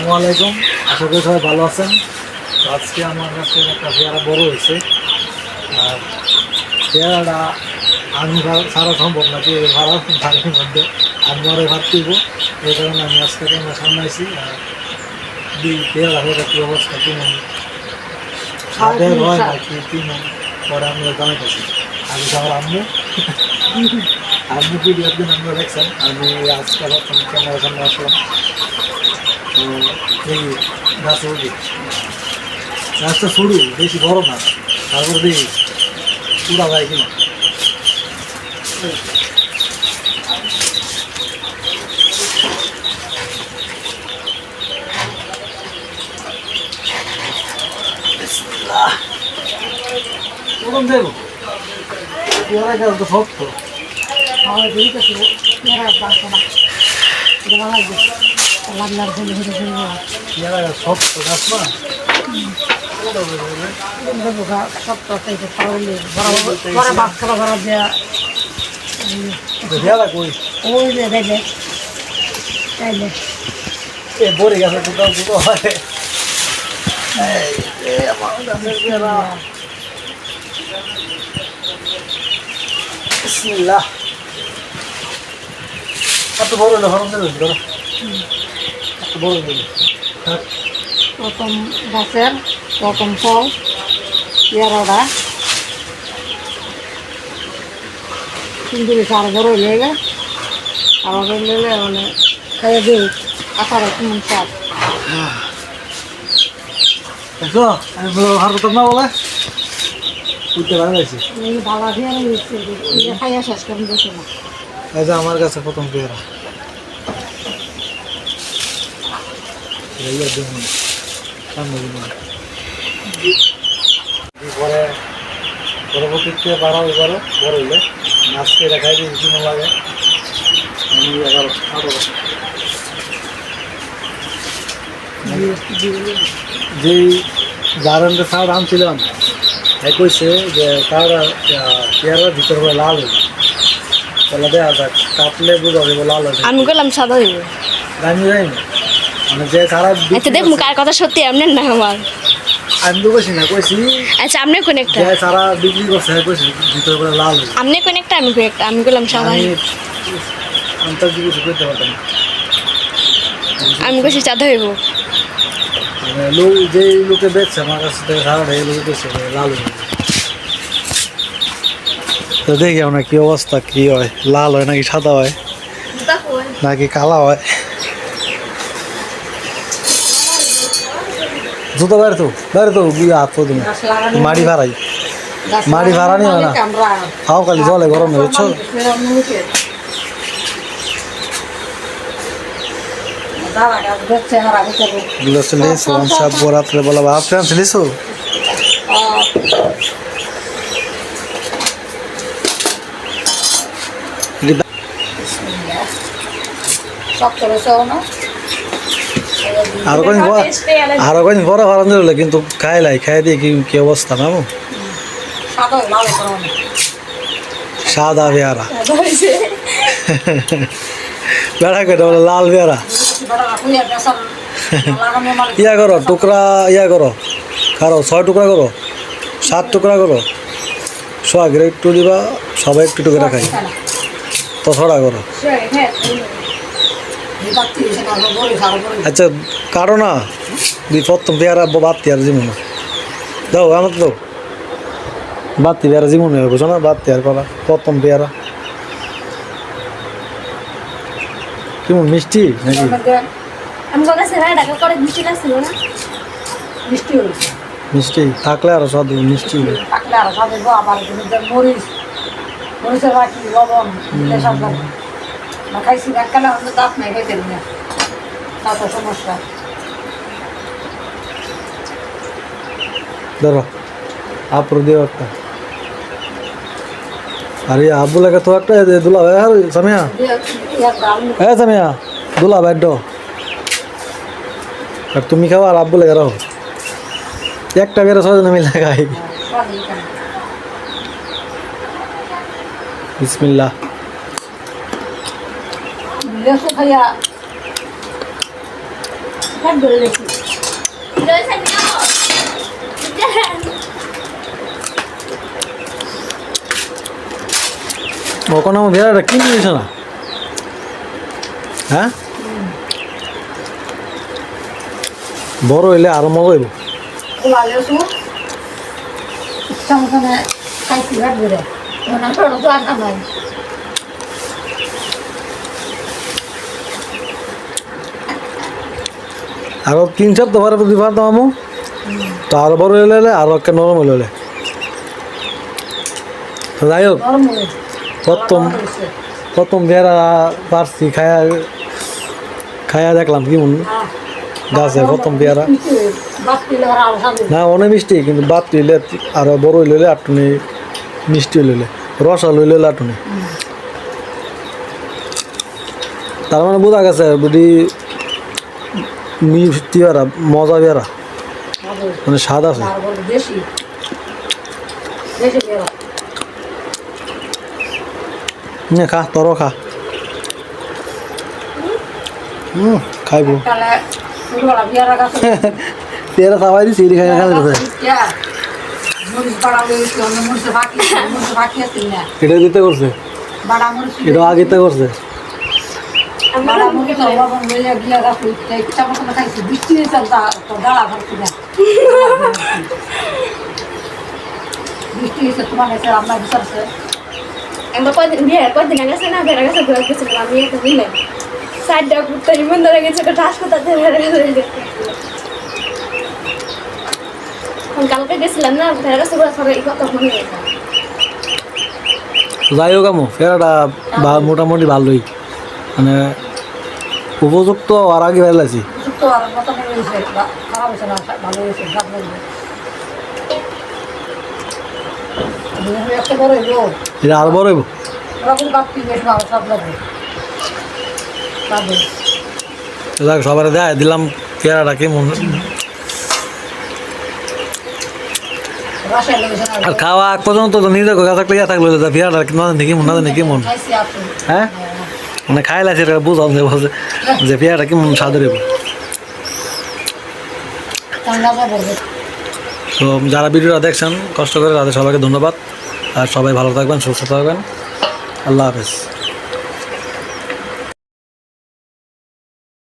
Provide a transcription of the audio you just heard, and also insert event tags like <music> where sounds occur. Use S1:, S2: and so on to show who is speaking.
S1: আসসালামু আলাইকুম। আশা করি সবাই ভালো আছেন। তো আজকে আমার কাছে একটা পেয়ারা বড় হয়েছে। আর পেয়ারাটা আমি সারা সম্ভব না যে ভাড়া মধ্যে আমি আরও ভাত দিব। এই কারণে আমি আজকে আমরা সামনে আছি আর দি পেয়ারা হয়ে কি অবস্থা কেমন সাথে হয় নাকি কেমন পরে আমি জানাইতেছি আগে তো আমার আম্মু। আম্মু ভিডিও একদিন আমরা দেখছেন। আমি আজকে ক্যামেরার সামনে আসলাম। তো এই গাছ উঠি গাছটা সরু বেশি বড় না তারপর দেখি পুরা যায় কিনা পেয়ারা তো শক্ত
S2: খাওয়া দিয়ে গেছে মেরা বাসা না লাগলার হলে হলে হলে
S1: পেয়ারা শক্ত গাছ না।
S2: দেবো গা সব তরকারি বড় বাস খাওয়া বড় দেয়া ওই যে দেবে তাইলে।
S1: এ বড়ি গাছে কোথাও কোথাও হয়। এই, এ আমার গাছের পেয়ারা বিসমিল্লাহ। কত বড় হরম দেবে
S2: প্রথম গাছের প্রথম ফল পেয়ারাটা। কিন্তু সার বড় লেগে আবার লেলে মানে খাইয়ে দিই আসার কেমন স্বাদ
S1: দেখো আমি বলো হার করতাম না বলে উঠতে ভালো
S2: এই বালা দিয়ে খাইয়া শেষ করে দিয়েছে না।
S1: এই যে আমার কাছে প্রথম পেয়ারা। এই যে দেখুন পরে পরবর্তীতে বাড়াও এবারও বড় হইলে আজকে দেখাই দিই কি মনে লাগে আমি এগারো আরও যেই জারানটা সার আনছিলাম তাই কইছে যে তার পেয়ারার ভিতর করে লাল হইবে তাহলে দেখা যাক কাটলে বুঝা যাবে লাল হবে
S3: আমি বললাম সাদা
S1: আমি জানি না
S3: আচ্ছা দেখ কার কথা সত্যি আপনার না আমার।
S1: আমি তো কইছি না কইছি
S3: আচ্ছা আপনি কোন একটা?
S1: যে সারা বিক্রি করছে কইছি ভিতর করে লাল হইবে
S3: আপনি কোন একটা আমি কোন একটা আমি
S1: আমি কিছু করতে পারতাম
S3: আমি কইছি সাদা হইব।
S1: মানে লোক যে লোকে বেচছে আমার কাছে থেকে সারাটা এই লোকে বেচছে লাল হয়ে তো দেখি আমরা কি অবস্থা কি হয় লাল হয় নাকি সাদা হয়। নাকি কালা হয়? জুতো বাইরে তো বাইরে তো গিয়ে হাত তো তুমি মাড়ি ভাড়াই। মাড়ি ভাড়া নিও না। খাও খালি জলে গরমে বুঝছ সব রাত্রে বলা ভাত ফ্যান্স লেসু আরও কদিন আরও কদিন পরে ভাড়া দিলে কিন্তু খাইলাই খাই দিয়ে কি কি অবস্থা মামু সাদা পেয়ারা বেড়া কেটে বলে লাল পেয়ারা ইয়া করো টুকরা ইয়া করো। খারো ছয় টুকরা করো সাত টুকরা করো। সোয়াগ একটু দিবা সবাই একটু টুকরা খাই তো ছড়া করো। আচ্ছা কারও না। দুই প্রথম পেয়ারা বাতি আর জীবন। দাও আমার তো বাতি পেয়ারা জীবন বুঝো না? বাতি আর করা। প্রথম পেয়ারা। কেমন মিষ্টি নাকি?
S3: মিষ্টি।
S1: থাকলে আরও হবে, মিষ্টি।
S2: থাকলে আরও সব আবার মরিচ। মরিচের বাকি লবণ সব না খাইছি এককালে আমাদের দাঁত নাই খাইতে না তা তো সমস্যা
S1: ধরো আপুর দিও একটা আরে আব্বু লাগে তো একটা দে দুলা ভাই আর সামিয়া
S2: ইয়ার ডাল
S1: এ সামিয়া দুলা ভাই ডো আর তুমি খাও আর আব্বু লাগে রাখো একটা বেরো ছজন মিলে খাই বিসমিল্লাহ
S2: লেসু খাইয়া ফ্যাট ধরে দেখি।
S1: ওখানে আমার ভেড়াটা কিনে দিয়েছে না? হ্যাঁ? বড় হইলে আরও মজা হইব।
S2: খাইছি ধরে মনে করো তো আর নাই
S1: আরও তিন চার দফার যদি পারতাম আমু তো আরও বড় হইলে আরও একটা নরম হইলে তো যাই হোক প্রথম প্রথম ভেড়া পারছি খায়া খায়া দেখলাম কেমন গাছে প্রথম পেয়ারা
S2: খাবে
S1: না অনেক মিষ্টি কিন্তু বাদ লইলে আরও বড় হইলে আটুনি মিষ্টি লইলে রসা লইলে আটুনি তার মানে বোঝা গেছে বুঝি মিষ্টি বেড়া মজা বেড়া মানে স্বাদ আছে। নে খা তর খা। হুম খাইবো। পেয়ারা খাওয়াই <laughs> দিছি খাই খাই এটা দিতে। করছে। এটা আগেতে করছে।
S2: বৃষ্টি হয়েছে তোমার কাছে রান্না বিচারছে
S3: আমরা কয়দিন বিয়ে কয়দিন আগে আছে না বেড়া গেছে ঘুরে গেছিলাম আমি একটা মিলে সাইডটা ঘুরতে ইমন ধরে গেছে একটা কথা বেড়া গেছে কালকে গেছিলাম না বেড়া গেছে ঘুরে সবাই কত মনে
S1: যাই হোক আমো, ফেরাটা মোটামুটি ভালোই। মানে উপযুক্ত আর আগে
S2: ভালো
S1: এটা আর বড়
S2: কিন্তু
S1: যাক সবার দেয় দিলাম পেয়ারাটা কেমন।
S2: রাশিয়া লেগেছে না
S1: আর খাওয়া আগ পর্যন্ত তো নিজে গাছ থাকলে থাকল পেয়ারাটা না জানি কেমন না জানি কেমন। হ্যাঁ। মানে খাই লাগছে, এটা বুঝাও যে বলছে যে পেয়ারা কি স্বাদের হইব।
S2: ঠান্ডা
S1: তো যারা ভিডিওটা দেখছেন, কষ্ট করে তাদের সবাইকে ধন্যবাদ। আর সবাই ভালো থাকবেন, সুস্থ থাকবেন। আল্লাহ হাফেজ।